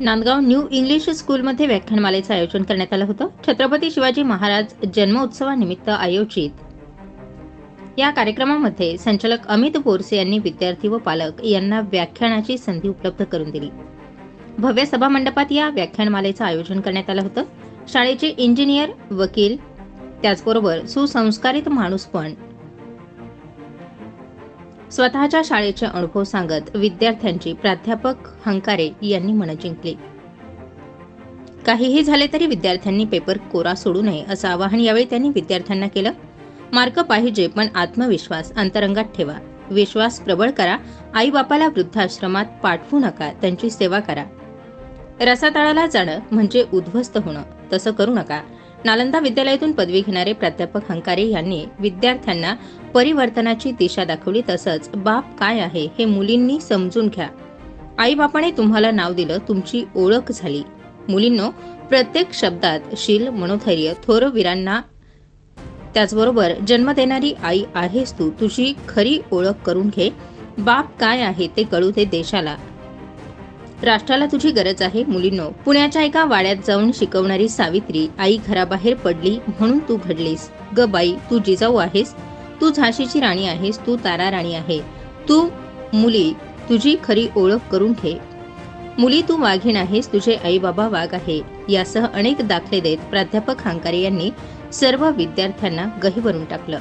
Nandgaon new English स्कूलमध्ये व्याख्यानमालेचं आयोजन करण्यात आलं होतं. छत्रपती शिवाजी महाराज जन्मोत्सवानिमित्त आयोजित या कार्यक्रमामध्ये संचालक अमित बोरसे यांनी विद्यार्थी व पालक यांना व्याख्यानाची संधी उपलब्ध करून दिली. भव्य सभामंडपात या व्याख्यानमालेचं आयोजन करण्यात आलं होतं. शाळेचे इंजिनियर वकील त्याचबरोबर सुसंस्कारित माणूस पण स्वतःच्या शाळेचे अनुभव सांगत विद्यार्थ्यांची प्राध्यापक हंकारे यांनी मन जिंकली. काहीही झाले तरी विद्यार्थ्यांनी पेपर कोरा सोडू नये असं आवाहन यावेळी त्यांनी विद्यार्थ्यांना केलं. मार्क पाहिजे पण आत्मविश्वास अंतरंगात ठेवा. विश्वास प्रबळ करा. आई बापाला वृद्धाश्रमात पाठवू नका. त्यांची सेवा करा. रसातळाला जाणं म्हणजे उद्ध्वस्त होणं. तसं करू नका. नालंदा विद्यालयातून पदवी घेणारे प्राध्यापक हंकारे यांनी विद्यार्थ्यांना परिवर्तनाची दिशा दाखवली तसंच बाप काय आहे हे मुलींनी समजून घ्या. आई बापाने तुम्हाला नाव दिलं तुमची ओळख झाली. मुलींनो प्रत्येक शब्दात शील मनोधैर्य थोरवीरांना त्याचबरोबर जन्म देणारी आई आहेस तू तुझी खरी ओळख करून घे. बाप काय आहे ते कळू दे देशाला. राष्ट्राला तुझी गरज आहे मुलींनो. पुण्याच्या एका वाड्यात जाऊन शिकवणारी सावित्री आई घराबाहेर पडली म्हणून तू घडलीस. ग बाई तू जिजाऊ आहेस. तू झाशीची राणी आहेस तू तारा राणी आहे. तू मुली तुझी खरी ओळख करून ठे मुली तू वाघीण आहेस तुझे आई बाबा वाघ आहे. यासह अनेक दाखले देत प्राध्यापक हांकारे यांनी सर्व विद्यार्थ्यांना गहीवरून टाकलं.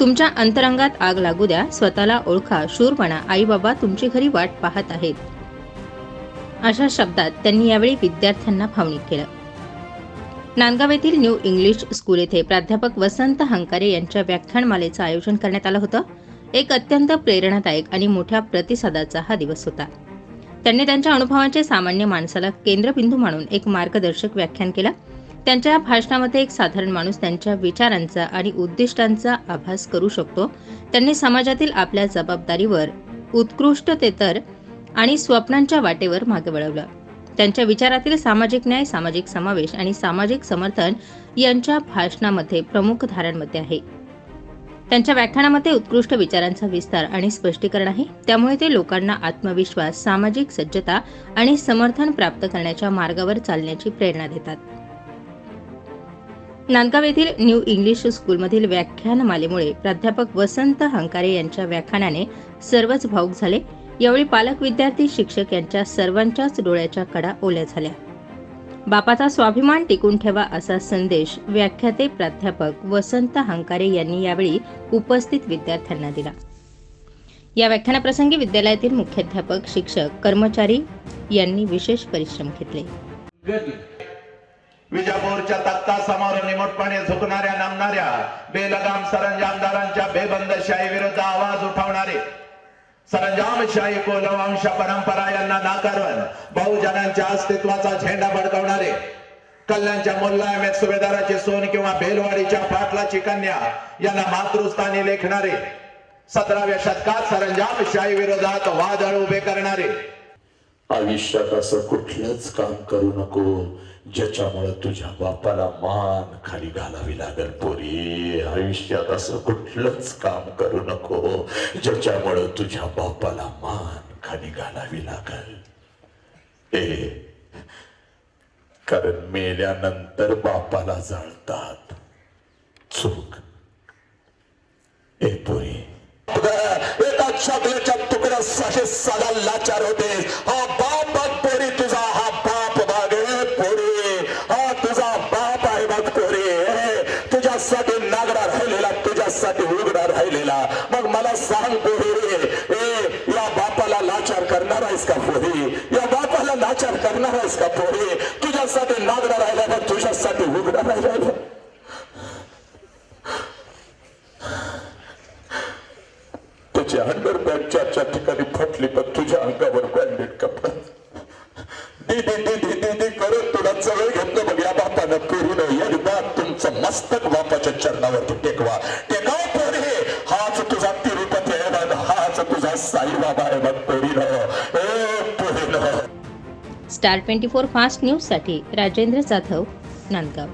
तुमच्या अंतरंगात आग लागू द्या स्वतःला ओळखा शूरपणा आई बाबा तुमची घरी वाट पाहत आहेत. अशा शब्दात त्यांनी यावेळी विद्यार्थ्यांना भावनिक केलं. नांदगाव येथील न्यू इंग्लिश स्कूल येथे प्राध्यापक वसंत हंकारे यांच्या व्याख्यानमालेचं आयोजन करण्यात आलं होतं. एक अत्यंत प्रेरणादायक आणि मोठ्या प्रतिसादाचा हा दिवस होता. त्यांनी त्यांच्या अनुभवांचे सामान्य माणसाला केंद्रबिंदू मानून एक मार्गदर्शक व्याख्यान केलं. त्यांच्या भाषणामध्ये एक साधारण माणूस त्यांच्या विचारांचा आणि उद्दिष्टांचा आभास करू शकतो. त्यांनी समाजातील आपल्या जबाबदारीवर उत्कृष्टतेतर आणि स्वप्नांच्या वाटेवर मागे वळवलं. त्यांच्या विचारातील सामाजिक न्याय सामाजिक समावेश आणि सामाजिक समर्थन यांच्या भाषणामध्ये प्रमुख धारांमध्ये आहे. त्यांच्या व्याख्यानामध्ये उत्कृष्ट विचारांचा विस्तार आणि स्पष्टीकरण आहे. त्यामुळे ते लोकांना आत्मविश्वास सामाजिक सज्जता आणि समर्थन प्राप्त करण्याच्या मार्गावर चालण्याची प्रेरणा देतात. नांदगाव येथील न्यू इंग्लिश स्कूलमधील व्याख्यानमालेमुळे प्राध्यापक वसंत हंकारे यांच्या व्याख्यानाने सर्वच भाऊक झाले. यावेळी पालक विद्यार्थी शिक्षक यांच्या सर्वांच्याच डोळ्याच्या कडा ओल्या झाल्या. बापाचा स्वाभिमान टिकून ठेवा असा संदेश व्याख्याते प्राध्यापक वसंत हंकारे यांनी यावेळी उपस्थित विद्यार्थ्यांना दिला. या व्याख्यानाप्रसंगी विद्यालयातील मुख्याध्यापक शिक्षक कर्मचारी यांनी विशेष परिश्रम घेतले. विजापूरच्या तत्ता समोर निमूटपणे झुकणाऱ्या नामणाऱ्या बेलगाम सरंजामदारांच्या बेबंदशाही विरुद्ध आवाज उठवणारे सरंजामशाही कोलवंश परंपरा यांना नाकारून बहुजनांच्या अस्तित्वाचा झेंडा फडकवणारे कल्याणच्या मोल्ला एम सुभेदाराची सोन किंवा बेलवाडीच्या पाटलाची कन्या यांना मातृस्थानी लेखणारे सतराव्या शतकात सरंजामशाही विरोधात वादळ उभे करणारे आयुष्यात असं कुठलंच काम करू नको ज्याच्यामुळे तुझ्या बापाला मान खाली घालावी लागल पोरी. आयुष्यात असं कुठलंच काम करू नको ज्याच्यामुळे तुझ्या बापाला मान खाली घालावी लागल. ए कारण मेल्यानंतर बापाला जाळतात. चूक. ए पोरी. एका चॉकलेटच्या तुकड्यासाठी साधा लाचार होते हा बाप बघ पोरी तुझा हा बाप बघ ए पोरी हा तुझा बाप आहे बघ पोरी तुझ्यासाठी नागडा राहिलेला तुझ्यासाठी उघडा राहिलेला. मग मला सांग पोरी ए या बापाला लाचार करणार आहेस का पोरी या बापाला लाचार करणार आहेस का पोरी तुझ्यासाठी नागडा राहिला ना तुझ्यासाठी उघडा राहिला तुझी अंडरपॅन्ट चारच्या ठिकाणी फटली पण तुझ्या अंगावर तुझा साईबाबा आहे बघ पोरीनं ए हो, पोरीनं स्टार ट्वेंटी फोर फास्ट न्यूजसाठी राजेंद्र जाधव नांदगाव.